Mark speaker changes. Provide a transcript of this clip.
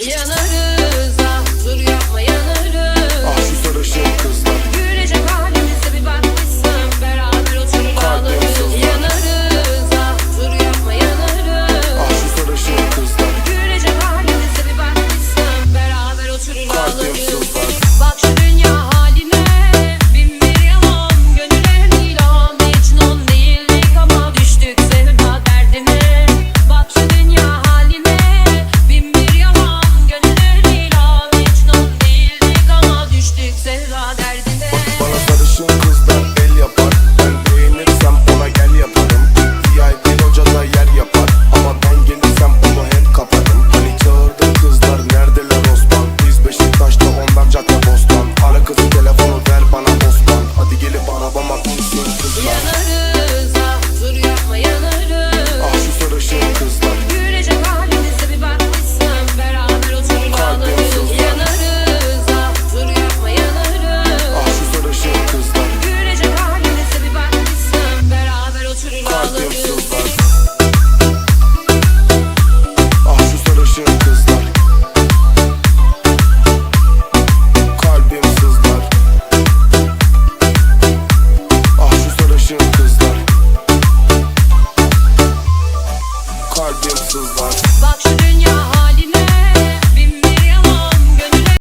Speaker 1: yanarım
Speaker 2: kalbim sızlar.